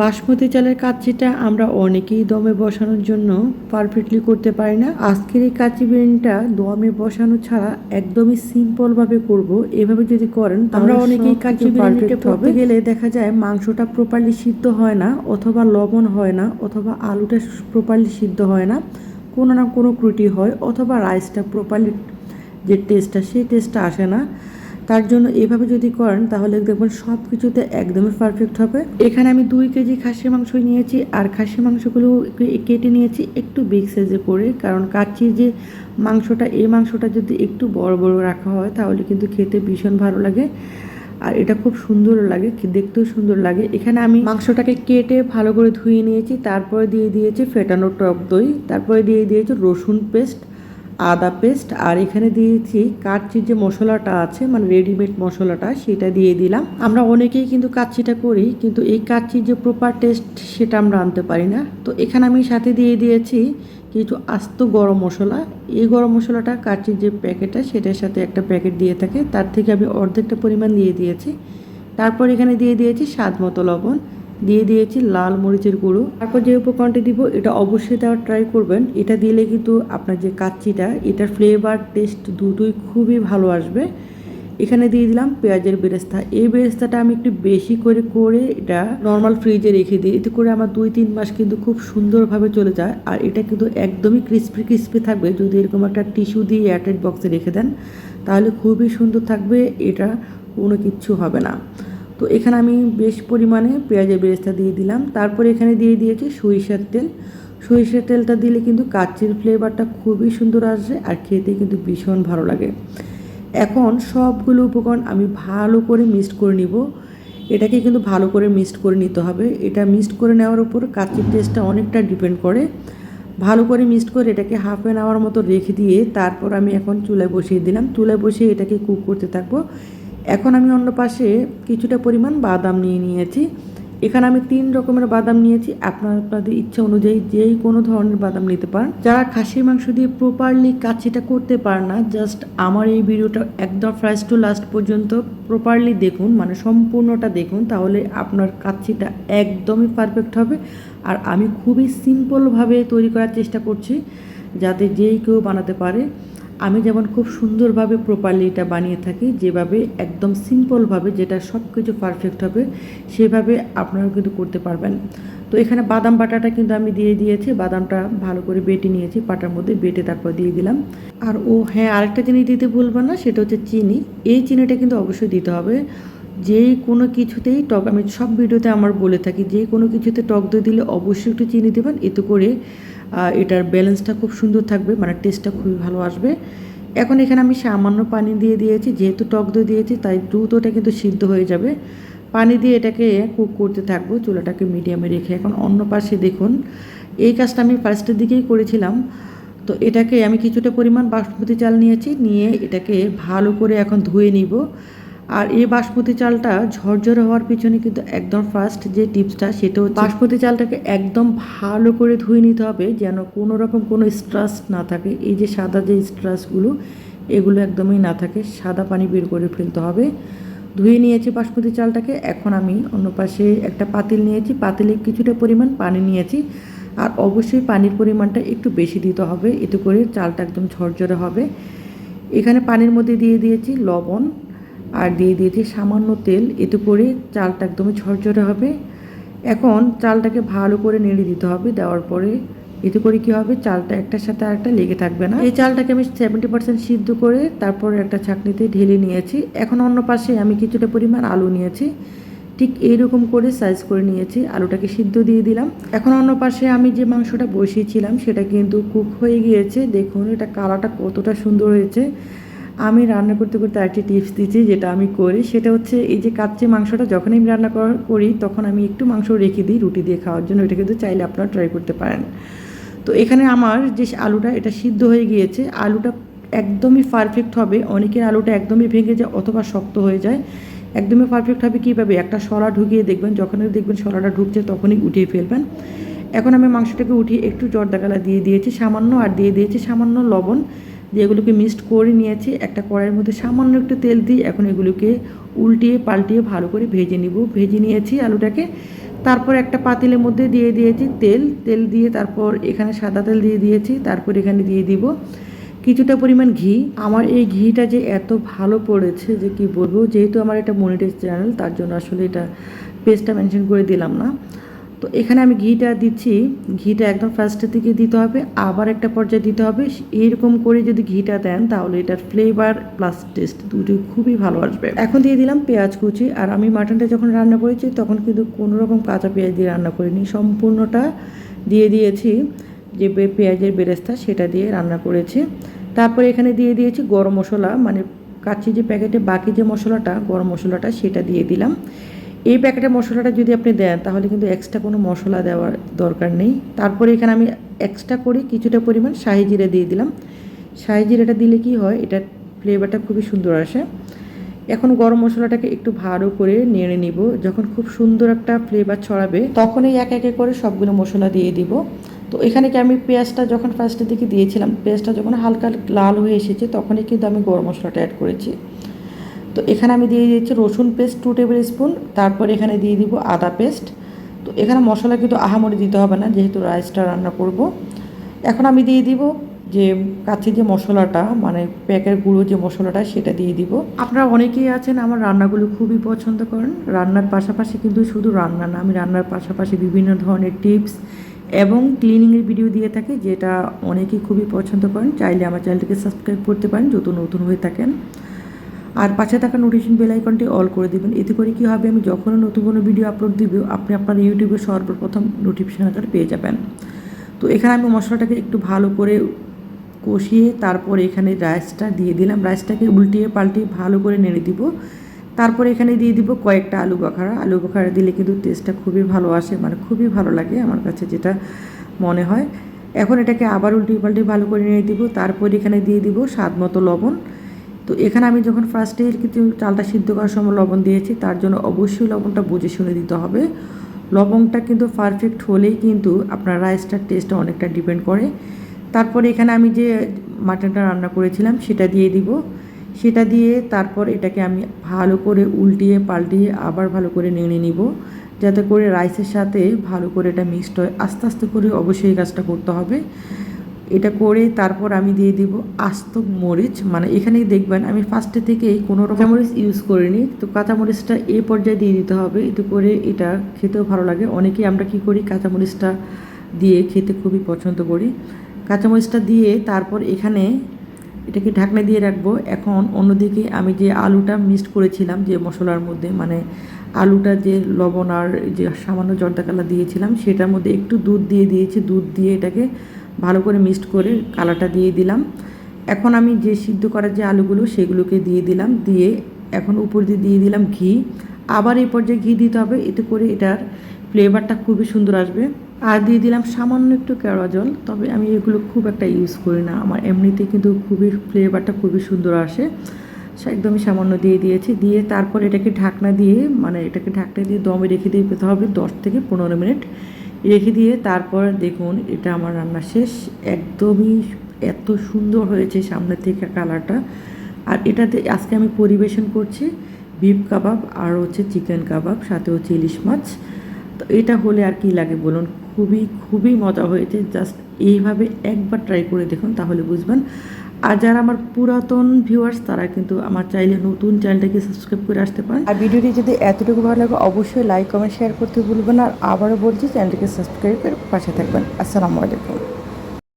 বাসমতি চালের কাচ্চিটা আমরা অনেকেই দমে বসানোর জন্য পারফেক্টলি করতে পারি না। আজকের এই কাচ্চি বিরিয়ানিটা দমে বসানো ছাড়া একদমই সিম্পল ভাবে করব। এভাবে যদি করেন আমরা অনেকেই কাচ্চি বিরিয়ানিটা করতে গেলে দেখা যায় মাংসটা প্রপারলি সিদ্ধ হয় না অথবা লবণ হয় না অথবা আলুটা প্রপারলি সিদ্ধ হয় না কোনো না কোনো ক্রুটি হয় অথবা রাইসটা প্রপারলি যে টেস্টটা সেই টেস্টটা আসে না। তার জন্য এভাবে যদি করেন, তাহলে দেখবেন সব কিছুতে একদমই পারফেক্ট হবে। এখানে আমি দুই কেজি খাসির মাংস নিয়েছি, আর খাসির মাংসগুলো কেটে নিয়েছি একটু বিগ সাইজে করে, কারণ কাচ্চির যে মাংসটা, এই মাংসটা যদি একটু বড় বড় রাখা হয়, তাহলে কিন্তু খেতে ভীষণ ভালো লাগে। আর এটা খুব সুন্দর লাগে দেখতেও সুন্দর লাগে। এখানে আমি মাংসটাকে কেটে ভালো করে ধুয়ে নিয়েছি, তারপরে দিয়ে দিয়েছি ফেটানো টক দই, তারপরে দিয়ে দিয়েছি রসুন পেস্ট আদা পেস্ট, আর এখানে দিয়েছি কাচ্চির যে মশলাটা আছে মানে রেডিমেড মশলাটা, সেটা দিয়ে দিলাম। আমরা অনেকেই কিন্তু কাচ্চিটা করি, কিন্তু এই কাচ্চির যে প্রপার টেস্ট সেটা আমরা আনতে পারি না। তো এখানে আমি সাথে দিয়ে দিয়েছি কিছু আস্ত গরম মশলা। এই গরম মশলাটা কাচ্চির যে প্যাকেটটা সেটার সাথে একটা প্যাকেট দিয়ে থাকে। তার থেকে আমি অর্ধেকটা পরিমাণ দিয়ে দিয়েছি। তারপর এখানে দিয়ে দিয়েছি স্বাদ মতো লবণ। দিয়ে দিয়েছি লাল মরিচের গুঁড়ো। তারপর যে উপকরণটি দিব, এটা অবশ্যই দেওয়ার ট্রাই করবেন। এটা দিলে কিন্তু আপনার যে কাচ্চিটা, এটার ফ্লেভার টেস্ট দুটোই খুবই ভালো আসবে। এখানে দিয়ে দিলাম পেঁয়াজের বেরেস্তা। এই বেরেস্তাটা আমি একটু বেশি করে করে এটা নর্মাল ফ্রিজে রেখে দিই। এতে করে আমার দুই তিন মাস কিন্তু খুব সুন্দরভাবে চলে যায়। আর এটা কিন্তু একদমই ক্রিস্পি ক্রিস্পি থাকবে। যদি এরকম একটা টিস্যু দিয়ে এয়ারটাইট বক্সে রেখে দেন, তাহলে খুবই সুন্দর থাকবে। এটা কোনো কিচ্ছু হবে না। তো এখানে আমি বেশ পরিমাণে পেঁয়াজের বেরেস্তা দিয়ে দিলাম। তারপরে এখানে দিয়ে দিয়েছি সরিষার তেল। সরিষার তেলটা দিলে কিন্তু কাচ্চির ফ্লেভারটা খুবই সুন্দর আসবে আর খেতে কিন্তু ভীষণ ভালো লাগে। এখন সবগুলো উপকরণ আমি ভালো করে মিক্সড করে নিব। এটাকে কিন্তু ভালো করে মিক্সড করে নিতে হবে। এটা মিক্সড করে নেওয়ার উপর কাচ্চির টেস্টটা অনেকটা ডিপেন্ড করে। ভালো করে মিক্সড করে এটাকে হাফ অ্যান আওয়ার মতো রেখে দিয়ে তারপর আমি এখন চুলায় বসিয়ে দিলাম। চুলায় বসিয়ে এটাকে কুক করতে থাকব। এখন আমি অন্য পাশে কিছুটা পরিমাণ বাদাম নিয়ে নিয়েছি। এখানে আমি তিন রকমের বাদাম নিয়েছি। আপনার, আপনাদের ইচ্ছা অনুযায়ী যেই কোনো ধরনের বাদাম নিতে পারেন। যারা খাসির মাংস দিয়ে প্রপারলি কাচ্চিটা করতে পারে না জাস্ট আমার এই ভিডিওটা একদম ফার্স্ট টু লাস্ট পর্যন্ত প্রপারলি দেখুন মানে সম্পূর্ণটা দেখুন, তাহলে আপনার কাচ্চিটা একদমই পারফেক্ট হবে। আর আমি খুবই সিম্পলভাবে তৈরি করার চেষ্টা করছি, যাতে যেই কেউ বানাতে পারে। আমি যেমন খুব সুন্দরভাবে প্রপারলি এটা বানিয়ে থাকি, যেভাবে একদম সিম্পলভাবে যেটা সব কিছু পারফেক্ট হবে, সেভাবে আপনারাও কিন্তু করতে পারবেন। তো এখানে বাদাম বাটাটা কিন্তু আমি দিয়ে দিয়েছি, বাদামটা ভালো করে বেটে নিয়েছি পাটার মধ্যে বেটে তারপর দিয়ে দিলাম। আর ও হ্যাঁ আরেকটা জিনিস দিতে ভুলবো না, সেটা হচ্ছে চিনি। এই চিনিটা কিন্তু অবশ্যই দিতে হবে। যে কোনো কিছুতেই টক, আমি সব ভিডিওতে আমার বলে থাকি, যে কোনো কিছুতে টক দই দিলে অবশ্যই একটু চিনি দেবেন, এতে করে এটার ব্যালেন্সটা খুব সুন্দর থাকবে মানে টেস্টটা খুবই ভালো আসবে। এখন এখানে আমি সামান্য পানি দিয়ে দিয়েছি, যেহেতু টক দই দিয়েছি, তাই দ্রুত ওটা কিন্তু সিদ্ধ হয়ে যাবে। পানি দিয়ে এটাকে কুক করতে থাকব, চুলাটাকে মিডিয়ামে রেখে। এখন অন্য পাশে দেখুন, এই কাজটা আমি ফার্স্টের দিকেই করেছিলাম। তো এটাকে আমি কিছুটা পরিমাণ বাসমতি চাল নিয়েছি, নিয়ে এটাকে ভালো করে এখন ধুয়ে নিব। আর এই বাসমতি চালটা ঝরঝরে হওয়ার পিছনে কিন্তু একদম ফার্স্ট যে টিপসটা সেটা হচ্ছে বাসমতি চালটাকে একদম ভালো করে ধুয়ে নিতে হবে যেন কোনো রকম কোনো স্ট্রাস না থাকে। এই যে সাদা যে স্ট্রাসগুলো এগুলো একদমই না থাকে। সাদা পানি বের করে ফেলতে হবে। ধুয়ে নিয়েছি বাসমতি চালটাকে। এখন আমি অন্য পাশে একটা পাতিল নিয়েছি। পাতিলে কিছুটা পরিমাণ পানি নিয়েছি। আর অবশ্যই পানির পরিমাণটা একটু বেশি দিতে হবে। এতে করে চালটা একদম ঝরঝরে হবে। এখানে পানির মধ্যে দিয়ে দিয়েছি লবণ। আর দিয়ে দিয়েছি সামান্য তেল। এতে করে চালটা একদমই ঝরঝরে হবে। এখন চালটাকে ভালো করে নেড়ে দিতে হবে। দেওয়ার পরে এতে করে কি হবে? চালটা একটার সাথে আরেকটা লেগে থাকবে না। এই চালটাকে আমি সেভেন্টি পার্সেন্ট সিদ্ধ করে তারপরে একটা ছাকনিতে ঢেলে নিয়েছি। এখন অন্য পাশে আমি কিছুটা পরিমাণ আলু নিয়েছি। ঠিক এইরকম করে সাইজ করে নিয়েছি। আলুটাকে সিদ্ধ দিয়ে দিলাম। এখন অন্য পাশে আমি যে মাংসটা বসিয়েছিলাম, সেটা কিন্তু কুক হয়ে গিয়েছে। দেখুন, এটা কালারটা কতটা সুন্দর হয়েছে। আমি রান্না করতে করতে একটি টিপস দিচ্ছি যেটা আমি করি, সেটা হচ্ছে এই যে কাচ্চি মাংসটা যখন আমি রান্না করি তখন আমি একটু মাংস রেখে দিই রুটি দিয়ে খাওয়ার জন্য। এটা কিন্তু চাইলে আপনারা ট্রাই করতে পারেন। তো এখানে আমার যে আলুটা, এটা সিদ্ধ হয়ে গিয়েছে। আলুটা একদমই পারফেক্ট হবে। অনেকের আলুটা একদমই ভেঙে যায় অথবা শক্ত হয়ে যায়। একদমই পারফেক্ট হবে কীভাবে একটা সরা ঢুকিয়ে দেখবেন, যখনই দেখবেন সরাটা ঢুকছে তখনই উঠিয়ে ফেলবেন। এখন আমি মাংসটাকে উঠিয়ে একটু জর্দাগালা দিয়ে দিয়েছি, সামান্য আর দিয়ে দিয়েছি সামান্য লবণ। যেগুলোকে মিক্সড করে নিয়েছি। একটা কড়াইয়ের মধ্যে সামান্য একটু তেল দিই এখন এগুলোকে উল্টিয়ে পাল্টিয়ে ভালো করে ভেজে নিব। ভেজে নিয়েছি আলুটাকে। তারপর একটা পাতিলের মধ্যে দিয়ে দিয়েছি তেল। তেল দিয়ে তারপর এখানে সাদা তেল দিয়ে দিয়েছি। তারপর এখানে দিয়ে দিব কিছুটা পরিমাণ ঘি। আমার এই ঘিটা যে এত ভালো পড়েছে যে কি বলব, যেহেতু আমার এটা মনিটাইজ চ্যানেল, তার জন্য আসলে এটা পেজটা মেনশন করে দিলাম না। তো এখানে আমি ঘিটা দিচ্ছি। ঘিটা একদম ফার্স্টের দিকে দিতে হবে, আবার একটা পর্যায়ে দিতে হবে। এইরকম করে যদি ঘিটা দেন, তাহলে এটার ফ্লেভার প্লাস টেস্ট দুটোই খুবই ভালো আসবে। এখন দিয়ে দিলাম পেঁয়াজ কুচি, আর আমি মাটনটা যখন রান্না করেছি, তখন কিন্তু কোনো রকম কাঁচা পেঁয়াজ দিয়ে রান্না করিনি। সম্পূর্ণটা দিয়ে দিয়েছি, যে পেঁয়াজের বেরেস্তা, সেটা দিয়ে রান্না করেছি। তারপরে এখানে দিয়ে দিয়েছি গরম মশলা মানে কাচ্ছি যে প্যাকেটে বাকি যে মশলাটা, গরম মশলাটা, সেটা দিয়ে দিলাম। এই প্যাকেটে মশলাটা যদি আপনি দেন, তাহলে কিন্তু এক্সট্রা কোনো মশলা দেওয়ার দরকার নেই। তারপরে এখানে আমি এক্সট্রা করে কিছুটা পরিমাণ শাহি জিরে দিয়ে দিলাম। শাহি জিরেটা দিলে কি হয় এটার ফ্লেভারটা খুবই সুন্দর আসে। এখন গরম মশলাটাকে একটু ভালো করে নেড়ে নিব। যখন খুব সুন্দর একটা ফ্লেভার ছড়াবে, তখনই এক একে করে সবগুলো মশলা দিয়ে দিব। তো এখানে কি আমি পেঁয়াজটা যখন ফার্স্টের দিকে দিয়েছিলাম, পেঁয়াজটা যখন হালকা লাল হয়ে এসেছে, তখনই কিন্তু আমি গরম মশলাটা অ্যাড করেছি। তো এখানে আমি দিয়ে দিয়েছি রসুন পেস্ট টু টেবিল স্পুন তারপর এখানে দিয়ে দিব আদা পেস্ট। তো এখানে মশলা কিন্তু আহামরি দিতে হবে না, যেহেতু রাইসটা রান্না করব। এখন আমি দিয়ে দিব যে কাছে যে মশলাটা মানে প্যাকের গুঁড়ো যে মশলাটা, সেটা দিয়ে দিব। আপনারা অনেকেই আছেন, আমার রান্নাগুলো খুবই পছন্দ করেন। রান্নার পাশাপাশি কিন্তু শুধু রান্না না, আমি রান্নার পাশাপাশি বিভিন্ন ধরনের টিপস এবং ক্লিনিংয়ের ভিডিও দিয়ে থাকি, যেটা অনেকেই খুবই পছন্দ করেন। চাইলে আমার চ্যানেলটিকে সাবস্ক্রাইব করতে পারেন, যত নতুন হয়ে থাকেন। আর পাশে থাকা নোটিফিকেশন বেল আইকনটি অল করে দিবেন। এতে করে কি হবে, আমি যখনই নতুন কোনো ভিডিও আপলোড দিব, আপনি আপনার ইউটিউবে সর্বপ্রথম নোটিফিকেশন আকারে পেয়ে যাবেন। তো এখানে আমি মশলাটাকে একটু ভালো করে কষিয়ে তারপর এখানে রাইসটা দিয়ে দিলাম। রাইসটাকে উল্টিয়ে পাল্টিয়ে ভালো করে নেড়ে দিব। তারপরে এখানে দিয়ে দিব কয়েকটা আলু বখারা। আলু বখারা দিলে কিন্তু টেস্টটা খুবই ভালো আসে মানে খুবই ভালো লাগে আমার কাছে যেটা মনে হয়। এখন এটাকে আবার উল্টিয়ে পাল্টিয়ে ভালো করে নেড়ে দিব। তারপর এখানে দিয়ে দিব স্বাদ মতো লবণ। তো এখানে আমি যখন ফার্স্টে কিন্তু চালটা সিদ্ধ করার সময় লবণ দিয়েছি, তার জন্য অবশ্যই লবণটা বুঝে শুনে দিতে হবে। লবণটা কিন্তু পারফেক্ট হলেই কিন্তু আপনার রাইসটার টেস্টটা অনেকটা ডিপেন্ড করে। তারপরে এখানে আমি যে মাটনটা রান্না করেছিলাম, সেটা দিয়ে দিব। সেটা দিয়ে তারপর এটাকে আমি ভালো করে উল্টিয়ে পাল্টিয়ে আবার ভালো করে নেড়ে নিব। যাতে করে রাইসের সাথে ভালো করে এটা মিক্সড হয়। আস্তে আস্তে করে অবশ্যই এই কাজটা করতে হবে। এটা করে তারপর আমি দিয়ে দিব আস্ত মরিচ। মানে এখানেই দেখবেন আমি ফার্স্টে থেকেই কোনো রকম মরিচ ইউজ করিনি। তো কাঁচামরিচটা এই পর্যায়ে দিয়ে দিতে হবে। এতে করে এটা খেতেও ভালো লাগে। অনেকেই আমরা কি করি, কাঁচামরিচটা দিয়ে খেতে খুবই পছন্দ করি। কাঁচামরিচটা দিয়ে তারপর এখানে এটাকে ঢাকনা দিয়ে রাখব। এখন অন্যদিকে আমি যে আলুটা মিক্সড করেছিলাম, যে মশলার মধ্যে মানে আলুটা যে লবণ আর যে সামান্য জর্দা কালা দিয়েছিলাম, সেটার মধ্যে একটু দুধ দিয়ে দিয়েছি। দুধ দিয়ে এটাকে ভালো করে মিক্সড করে কালারটা দিয়ে দিলাম। এখন আমি যে সিদ্ধ করার যে আলুগুলো সেগুলোকে দিয়ে দিলাম, দিয়ে এখন উপর দিয়ে দিয়ে দিলাম ঘি। আবার এই পর্যায়ে ঘি দিতে হবে, এতে করে এটার ফ্লেভারটা খুবই সুন্দর আসবে। আর দিয়ে দিলাম সামান্য একটু কেওড়া জল, তবে আমি এগুলো খুব একটা ইউজ করি না। আমার এমনিতে কিন্তু খুবই ফ্লেভারটা খুবই সুন্দর আসে। একদমই সামান্য দিয়ে দিয়েছি। দিয়ে তারপর এটাকে ঢাকনা দিয়ে মানে এটাকে ঢাকনা দিয়ে দমে রেখে দিয়ে পেতে হবে দশ থেকে পনেরো মিনিট। রেখে দিয়ে তারপর দেখুন, এটা আমার রান্না শেষ। একদমই এত সুন্দর হয়েছে সামনে থেকে কালারটা। আর এটাতে আজকে আমি পরিবেশন করছি বিফ কাবাব আর হচ্ছে চিকেন কাবাব, সাথে হচ্ছে ইলিশ মাছ। তো এটা হলে আর কি লাগে বলুন? খুবই খুবই মজা হয়েছে। জাস্ট এইভাবে একবার ট্রাই করে দেখুন, তাহলে বুঝবেন। আর যারা আমার পুরাতন ভিউয়ার্স তারা কিন্তু আমার চাইলে নতুন চ্যানেলটাকে সাবস্ক্রাইব করে আসতে পারেন। আর ভিডিওটি যদি এতটুকু ভালো লাগে, অবশ্যই লাইক কমেন্ট শেয়ার করতে ভুলবেন আর আবারও বলছি চ্যানেলটিকে সাবস্ক্রাইব করে পাশে থাকবেন। আসসালামু আলাইকুম।